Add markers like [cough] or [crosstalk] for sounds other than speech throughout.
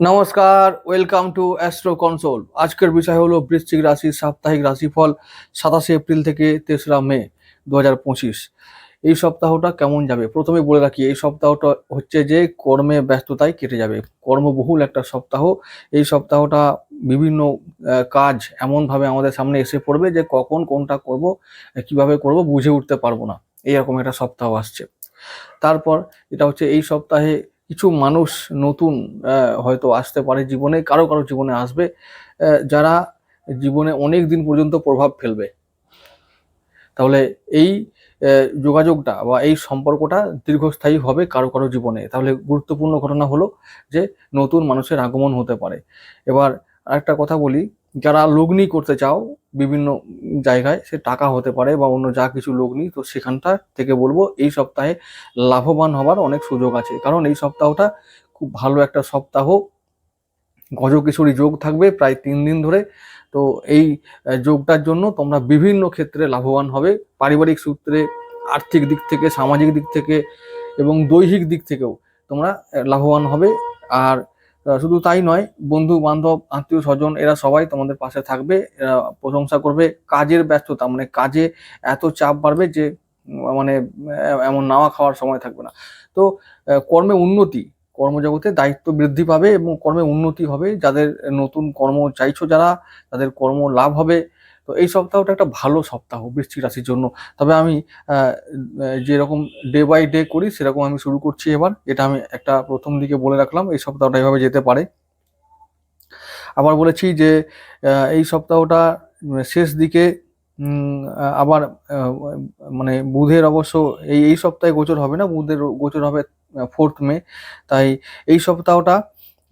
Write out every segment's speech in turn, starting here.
নমস্কার welcome to astro console আজকের বিষয় হলো বৃশ্চিক রাশির সাপ্তাহিক রাশিফল সাতাশে এপ্রিল থেকে তেসরা মে দু হাজার পঁচিশ। এই সপ্তাহটা কেমন যাবে? প্রথমে বলে রাখি, এই সপ্তাহটা হচ্ছে যে কর্মে ব্যস্ততায় কেটে যাবে। কর্মবহুল একটা সপ্তাহ। এই সপ্তাহটা বিভিন্ন কাজ এমনভাবে আমাদের সামনে এসে পড়বে যে কখন কোনটা করব, কীভাবে করব বুঝে উঠতে পারব না। এইরকম একটা সপ্তাহ আসছে। তারপর এটা হচ্ছে এই সপ্তাহে কিছু মানুষ নতুন হয়তো আসতে পারে জীবনে, কারও কারও জীবনে আসবে যারা জীবনে অনেক দিন পর্যন্ত প্রভাব ফেলবে। তাহলে এই যোগাযোগটা বা এই সম্পর্কটা দীর্ঘস্থায়ী হবে কারও কারও জীবনে। তাহলে গুরুত্বপূর্ণ ঘটনা হলো যে, নতুন মানুষের আগমন হতে পারে। এবার আরেকটা কথা বলি যারা লগ্নি করতে চাও বিভিন্ন জায়গায়, সে টাকা হতে পারে বা অন্য যা কিছু লগ্নি, তো সেখানটা থেকে বলব এই সপ্তাহে লাভবান হবার অনেক সুযোগ আছে। কারণ এই সপ্তাহটা খুব ভালো একটা সপ্তাহ। গজকিশোরী যোগ থাকবে প্রায় তিন দিন ধরে। তো এই যোগটার জন্য তোমরা বিভিন্ন ক্ষেত্রে লাভবান হবে। পারিবারিক সূত্রে, আর্থিক দিক থেকে, সামাজিক দিক থেকে এবং দৈহিক দিক থেকেও তোমরা লাভবান হবে। আর শুধু তাই নয়, বন্ধু, বান্ধব, আত্মীয় স্বজন, এরা সবাই তোমাদের পাশে থাকবে, এরা প্রশংসা করবে। কাজের ব্যস্ততা মানে কাজে এত চাপ বাড়বে যে মানে এমন নাওয়া খাওয়ার সময় থাকবে না। তো কর্মে উন্নতি, কর্মজগতে দায়িত্ব বৃদ্ধি পাবে এবং কর্মে উন্নতি হবে। যাদের নতুন কর্ম চাইছো যারা, তাদের কর্ম লাভ হবে। তো এই সপ্তাহটা একটা ভালো সপ্তাহ বৃশ্চিক রাশির জন্য। তবে আমি যেরকম ডে বাই ডে করি, সেরকম আমি শুরু করছি এবার। এটা আমি একটা প্রথম দিকে বলে রাখলাম, এই সপ্তাহটা এভাবে যেতে পারে। আবার বলেছি যে এই সপ্তাহটা শেষ দিকে আবার মানে বুধের অবশ্য এই এই সপ্তাহে গোচর হবে না, বুধের গোচর হবে ফোর্থ মে। তাই এই সপ্তাহটা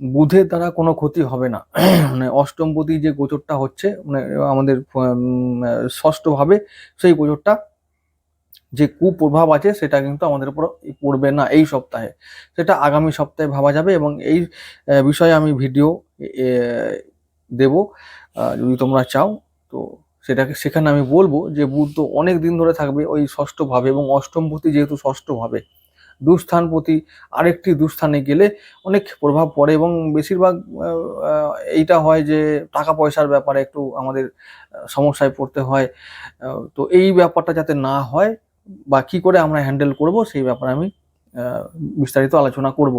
বুধের দ্বারা কোনো ক্ষতি হবে না। [clears throat] মানে অষ্টমপতি যে গোচরটা হচ্ছে মানে আমাদের ষষ্ঠভাবে সেই গোচরটা যে কুপ্রভাব আছে সেটা কিন্তু আমাদের উপর পড়বে না এই সপ্তাহে। সেটা আগামী সপ্তাহে ভাবা যাবে এবং এই বিষয়ে আমি ভিডিও দেব যদি তোমরা চাও, তো সেটাকে, সেখানে আমি বলব যে বুধ তো অনেক দিন ধরে থাকবে ওই ষষ্ঠ ভাবে এবং অষ্টমপতি যেহেতু ষষ্ঠ ভাবে দুস্থানপতি আরেকটি দুস্থানে গেলে অনেক প্রভাব পড়ে এবং বেশিরভাগ এইটা হয় যে টাকা পয়সার ব্যাপারে একটু আমাদের সমস্যায় পড়তে হয়। তো এই ব্যাপারটা যাতে না হয় বা কী করে আমরা হ্যান্ডেল করব সেই ব্যাপারে আমি বিস্তারিত আলোচনা করব।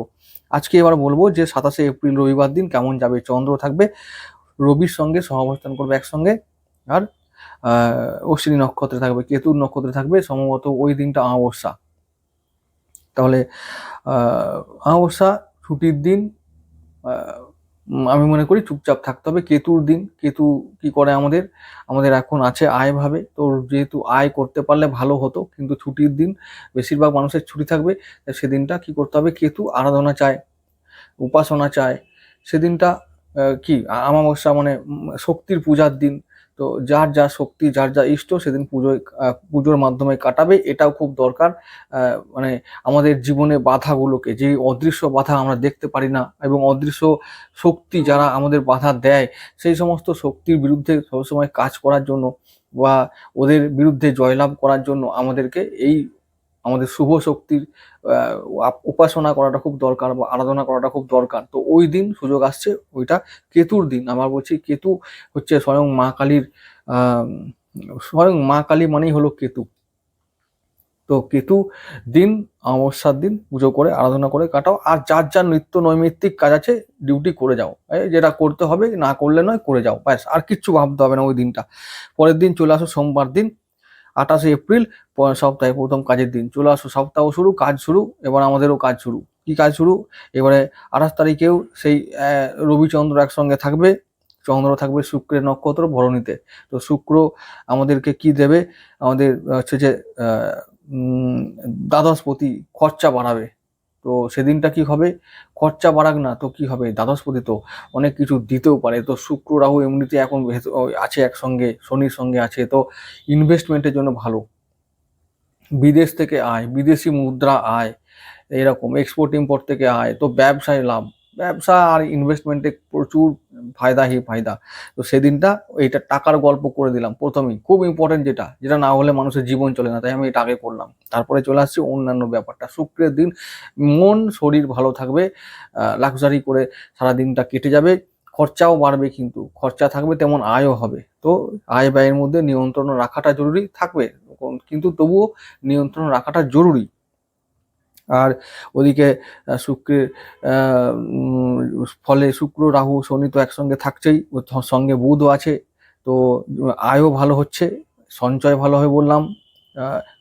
আজকে এবার বলব যে সাতাশে এপ্রিল রবিবার দিন কেমন যাবে, চন্দ্র থাকবে, রবির সঙ্গে সহাবস্থান করবে একসঙ্গে, আর অশ্বিনী নক্ষত্রে থাকবে কেতুর নক্ষত্রে থাকবে, সম্ভবত ওই দিনটা অমাবস্যা। তাহলে অমাবস্যা, ছুটির দিন আমি মনে করি চুপচাপ থাকতে হবে। কেতুর দিন, কেতু কি করে আমাদের? আমাদের এখন আছে আয় ভাবে। তো যেহেতু আয় করতে পারলে ভালো হতো, কিন্তু ছুটির দিন বেশিরভাগ মানুষের ছুটি থাকবে সেদিনটা কি করতে হবে? কেতু আরাধনা চায়, উপাসনা চায়। সেদিনটা কি? আ- অমাবস্যা মানে শক্তির পূজার দিন তো যার যা শক্তি, যার যা ইষ্ট সেদিন পুজোয় পুজোর মাধ্যমে কাটাবে, এটাও খুব দরকার। মানে আমাদের জীবনে বাধাগুলোকে, যে অদৃশ্য বাধা আমরা দেখতে পারি না এবং অদৃশ্য শক্তি যারা আমাদের বাধা দেয়, সেই সমস্ত শক্তির বিরুদ্ধে সবসময় কাজ করার জন্য বা ওদের বিরুদ্ধে জয়লাভ করার জন্য আমাদেরকে এই আমাদের শুভ শক্তির উপাসনা করাটা খুব দরকার বা আরাধনা করাটা খুব দরকার। তো ওই দিন সুযোগ আসছে, ওইটা কেতুর দিন। আবার বলছি কেতু হচ্ছে স্বয়ং মা কালীর স্বয়ং মা কালী মানেই হলো কেতু। তো কেতু দিন, অমাবস্যার দিন পুজো করে, আরাধনা করে কাটাও। আর যার যার নিত্য নৈমিত্তিক কাজ আছে, ডিউটি করে যাও। যেটা করতে হবে, না করলে নয়, করে যাও। ব্যাস, আর কিচ্ছু ভাবতে হবে না ওই দিনটা। পরের দিন চলে আসো, সোমবার দিন আঠাশে এপ্রিল সপ্তাহে প্রথম কাজের দিন। চলে আসো, সপ্তাহ শুরু, কাজ শুরু, এবার আমাদেরও কাজ শুরু। কি কাজ শুরু? এবারে আঠাশ তারিখেও সেই রবিচন্দ্র একসঙ্গে থাকবে, চন্দ্র থাকবে শুক্রের নক্ষত্র ভরণীতে। তো শুক্র আমাদেরকে কি দেবে? আমাদের হচ্ছে যে দ্বাদশপতি খরচা বাড়াবে। তো সেদিনটা কি হবে? খরচা বাড়াক না, তো কি হবে? দ্বাদশপতি তো অনেক কিছু দিতেও পারে। তো শুক্র, রাহু এমনিতে এখন আছে একসঙ্গে, শনির সঙ্গে আছে। তো ইনভেস্টমেন্টের জন্য ভালো। বিদেশ থেকে আয়, বিদেশি মুদ্রা আয়, এরকম এক্সপোর্ট ইম্পোর্ট থেকে আয়, তো ব্যবসায় লাভ। ব্যবসা আর ইনভেস্টমেন্টে প্রচুর ফায়দা হি ফায়দা। তো সেদিনটা এইটা টাকার গল্প করে দিলাম। প্রথমেই খুব ইম্পর্টেন্ট যেটা যেটা না হলে মানুষের জীবন চলে না, তাই আমি এটা আগে করলাম। তারপরে চলে আসছি অন্যান্য ব্যাপারটা। শুক্রের দিন মন, শরীর ভালো থাকবে লাক্সারি করে সারা দিনটা কেটে যাবে। খরচাও বাড়বে কিন্তু, খরচা থাকবে তেমন আয়ও হবে। তো আয় ব্যয়ের মধ্যে নিয়ন্ত্রণ রাখাটা জরুরি, থাকবে। কিন্তু তবুও নিয়ন্ত্রণ রাখাটা জরুরি। আর ওদিকে শুক্রের ফলে শুক্র, রাহু, শনি তো একসঙ্গে থাকছেই সঙ্গে বুধও আছে, তো আয়ও ভালো হচ্ছে, সঞ্চয় ভালো হয় বললাম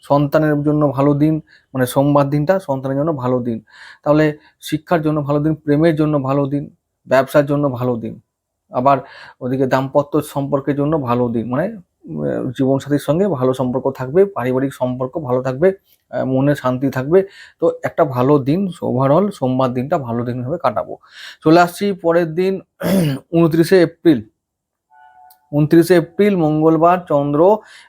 সন্তানের জন্য ভালো দিন মানে সোমবার দিনটা সন্তানের জন্য ভালো দিন। তাহলে শিক্ষার জন্য ভালো দিন, প্রেমের জন্য ভালো দিন, ব্যবসার জন্য ভালো দিন, আবার ওদিকে দাম্পত্য সম্পর্কের জন্য ভালো দিন মানে জীবনসাথীর সঙ্গে ভালো সম্পর্ক থাকবে, পারিবারিক সম্পর্ক ভালো থাকবে মনে শান্তি থাকবে। তো একটা ভালো দিন ওভারঅল সোমবার দিনটা ভালো দিন ভাবে কাটাবো। চলে আসছি পরের দিন, [clears throat] উনত্রিশে এপ্রিল। উনত্রিশে এপ্রিল, মঙ্গলবার, চন্দ্র,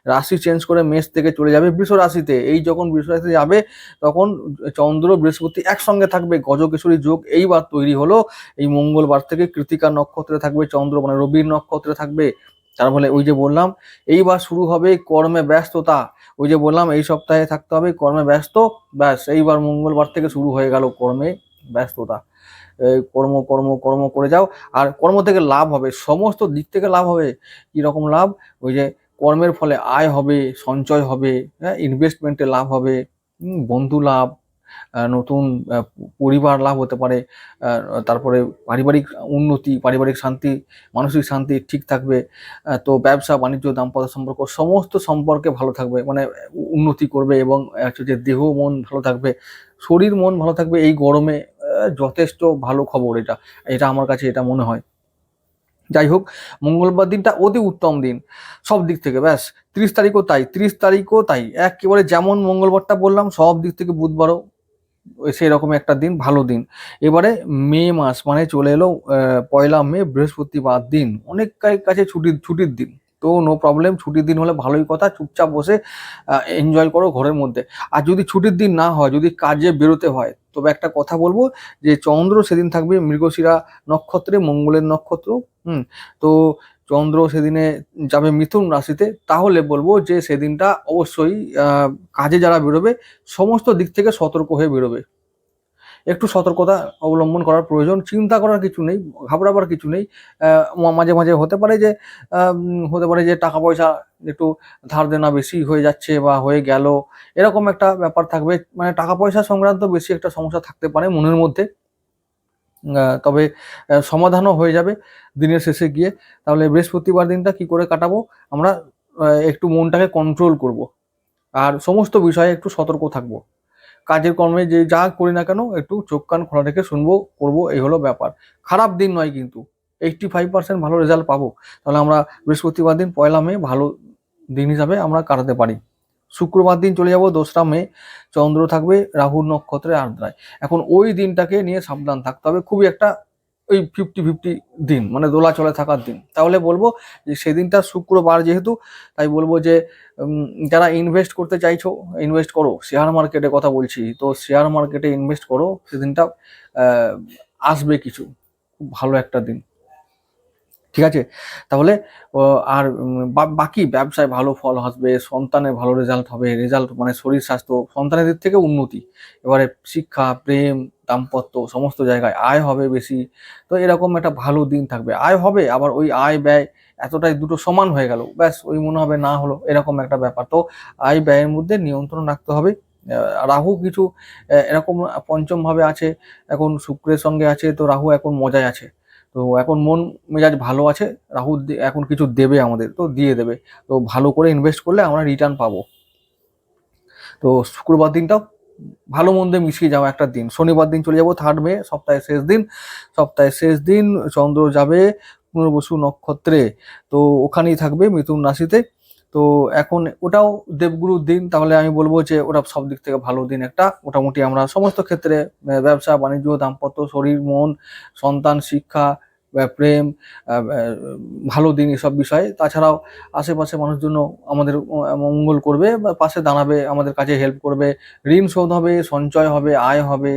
রাশি চেঞ্জ করে মেষ থেকে চলে যাবে বৃষ রাশিতে। এই যখন বৃষ রাশিতে যাবে, তখন চন্দ্র, বৃহস্পতি একসঙ্গে থাকবে। গজকেশরী যোগ এইবার তৈরি হলো। এই মঙ্গলবার থেকে কৃতিকা নক্ষত্রে থাকবে, চন্দ্র মানে রবির নক্ষত্রে থাকবে। তার ফলে ওই যে বললাম, এইবার শুরু হবে কর্মে ব্যস্ততা। ওই যে বললাম, এই সপ্তাহে থাকতে হবে কর্মে ব্যস্ত, ব্যাস, এইবার মঙ্গলবার থেকে শুরু হয়ে গেল কর্মে ব্যস্ততা। কর্ম কর্ম কর্ম করে যাও, আর কর্ম থেকে লাভ হবে, সমস্ত দিক থেকে লাভ হবে। কি রকম লাভ? ওই যে কর্মের ফলে আয় হবে, সঞ্চয় হবে হ্যাঁ ইনভেস্টমেন্টে লাভ হবে বন্ধু লাভ নতুন পরিবার লাভ হতে পারে তারপরে পারিবারিক উন্নতি, পারিবারিক শান্তি, মানসিক শান্তি ঠিক থাকবে তো ব্যবসা, বাণিজ্য, দাম্পত্য সম্পর্ক সমস্ত সম্পর্কে ভালো থাকবে মানে উন্নতি করবে এবং যে দেহ মন ভালো থাকবে, শরীর মন ভালো থাকবে, এই গরমে যথেষ্ট ভালো খবর এটা এটা আমার কাছে এটা মনে হয়। যাই হোক, মঙ্গলবার দিনটা অতি উত্তম দিন, সব দিক থেকে, ব্যাস, তিরিশ তারিখও তাই, তিরিশ তারিখও তাই, একেবারে যেমন মঙ্গলবারটা বললাম, সব দিক থেকে বুধবারও সেই রকম একটা দিন, ভালো দিন। এবারে মে মাস মানে চলে এলো পয়লা মে বৃহস্পতিবার দিন। অনেক কাছে ছুটির ছুটির দিন। তো নো প্রবলেম ছুটির দিন হলে ভালোই কথা, চুপচাপ বসে এনজয় করো ঘরের মধ্যে। আর যদি ছুটির দিন না হয়, যদি কাজে বেরোতে হয়, তবে একটা কথা বলব যে চন্দ্র সেদিন থাকবে মৃগশিরা নক্ষত্রে, মঙ্গলের নক্ষত্র, হুম। তো চন্দ্র সেদিনে যাবে মিথুন রাশিতে, তাহলে বলব যে সেদিনটা অবশ্যই কাজে যারা বেরোবে, সমস্ত দিক থেকে সতর্ক হয়ে বেরোবে। একটু সতর্কতা অবলম্বন করার প্রয়োজন, চিন্তা করার কিছু নেই, ঘাবড়াবার কিছু নেই। মাঝে মাঝে হতে পারে যে হতে পারে যে টাকা পয়সা একটু ধার দেনা বেশি হয়ে যাচ্ছে বা হয়ে গেল, এরকম একটা ব্যাপার থাকবে। মানে টাকা পয়সা সংক্রান্ত বেশি একটা সমস্যা থাকতে পারে মনের মধ্যে। তবে সমাধানও হয়ে যাবে দিনের শেষে গিয়ে। তাহলে বৃহস্পতিবার দিনটা কি করে কাটাবো? আমরা একটু মনটাকে কন্ট্রোল করব। আর সমস্ত বিষয়ে একটু সতর্ক থাকব। কাজের কর্মে যে যা করি না কেন, একটু চোখ কান খোলা রেখে শুনব, করব, এই হলো ব্যাপার। খারাপ দিন নয় কিন্তু এইটটি ফাইভ পার্সেন্ট ভালো রেজাল্ট পাবো। তাহলে আমরা বৃহস্পতিবার দিন পয়লা মে ভালো দিন হিসাবে আমরা কাটাতে পারি। শুক্রবার দিন চলে যাব, দোসরা মে, চন্দ্র থাকবে রাহুর নক্ষত্রে আর্দ্রায় এখন ওই দিনটাকে নিয়ে সাবধান থাকতে হবে, খুবই একটা ওই ফিফটি ফিফটি দিন মানে দোলাচলে থাকার দিন। তাহলে বলব যে সেদিনটা শুক্রবার যেহেতু, তাই বলব যে যারা ইনভেস্ট করতে চাইছো ইনভেস্ট করো। শেয়ার মার্কেটে কথা বলছি, তো শেয়ার মার্কেটে ইনভেস্ট করো, সেদিনটা আসবে কিছু, খুব ভালো একটা দিন। ঠিক আছে? তাহলে আর বাকি ব্যবসায় ভালো ফল আসবে, সন্তানের ভালো রেজাল্ট হবে রেজাল্ট মানে শরীর স্বাস্থ্য, সন্তানের দিক থেকে উন্নতি। এবারে শিক্ষা, প্রেম, দাম্পত্য সমস্ত জায়গায় আয় হবে বেশি। তো এরকম একটা ভালো দিন থাকবে। আয় হবে, আবার ওই আয় ব্যয় এতটাই দুটো সমান হয়ে গেল। ব্যাস, ওই মনে হবে না হলো, এরকম একটা ব্যাপার। তো আয় ব্যয়ের মধ্যে নিয়ন্ত্রণ রাখতে হবে। রাহু কিছু এরকম পঞ্চম ভাবে আছে, এখন শুক্রের সঙ্গে আছে, তো রাহু এখন মজায় আছে। তো এখন মন মেজাজ ভালো আছে রাহু এখন কিছু দেবে আমাদের, তো দিয়ে দেবে। তো ভালো করে ইনভেস্ট করলে আমরা রিটার্ন পাবো। তো শুক্রবার দিনটাও ভালো মন্দে মিশিয়ে যাওয়া একটা দিন। শনিবার দিন চলে যাব থার্ড মে, সপ্তাহের শেষ দিন। সপ্তাহের শেষ দিন চন্দ্র যাবে পুনর্বসু নক্ষত্রে। তো ওখানেই থাকবে মিথুন রাশিতে। তো এখন ওটাও দেবগুরুর দিন, তাহলে আমি বলব যে ওটা সব দিক থেকে ভালো দিন একটা। মোটামুটি আমরা সমস্ত ক্ষেত্রে ব্যবসা, বাণিজ্য, দাম্পত্য, শরীর, মন, সন্তান, শিক্ষা প্রেম ভালো দিন এসব বিষয়ে। তাছাড়াও আশেপাশে মানুষের জন্য আমাদের মঙ্গল করবে বা পাশে দাঁড়াবে, আমাদের কাছে হেল্প করবে। ঋণ শোধ হবে, সঞ্চয় হবে, আয় হবে,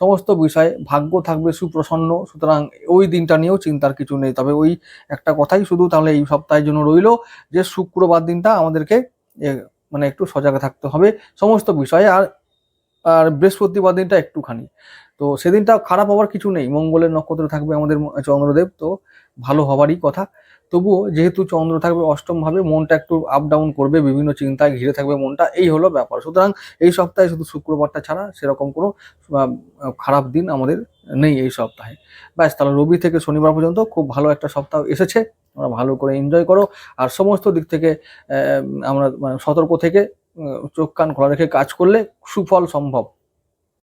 সমস্ত বিষয়ে ভাগ্য থাকবে সুপ্রসন্ন। সুতরাং ওই দিনটা নিয়েও চিন্তার কিছু নেই। তবে ওই একটা কথাই শুধু তাহলে এই সপ্তাহের জন্য রইল যে, শুক্রবার দিনটা আমাদেরকে মানে একটু সজাগ থাকতে হবে সমস্ত বিষয়ে। আর আর বৃহস্পতিবার দিনটা একটুখানি। তো সেদিনটা খারাপ হওয়ার কিছু নেই। মঙ্গলের নক্ষত্র থাকবে আমাদের চন্দ্রদেব, তো ভালো হবারই কথা। তবুও যেহেতু চন্দ্র থাকবে অষ্টম ভাবে, মনটা একটু আপ ডাউন করবে, বিভিন্ন চিন্তায় ঘিরে থাকবে মনটা, এই হলো ব্যাপার। সুতরাং এই সপ্তাহে শুধু শুক্রবারটা ছাড়া সেরকম কোনো খারাপ দিন আমাদের নেই এই সপ্তাহে। ব্যাস, তাহলে রবি থেকে শনিবার পর্যন্ত খুব ভালো একটা সপ্তাহ এসেছে। আমরা ভালো করে এনজয় করো। আর সমস্ত দিক থেকে আমরা মানে সতর্ক থেকে চোখ কান খোলা রেখে কাজ করলে সুফল সম্ভব।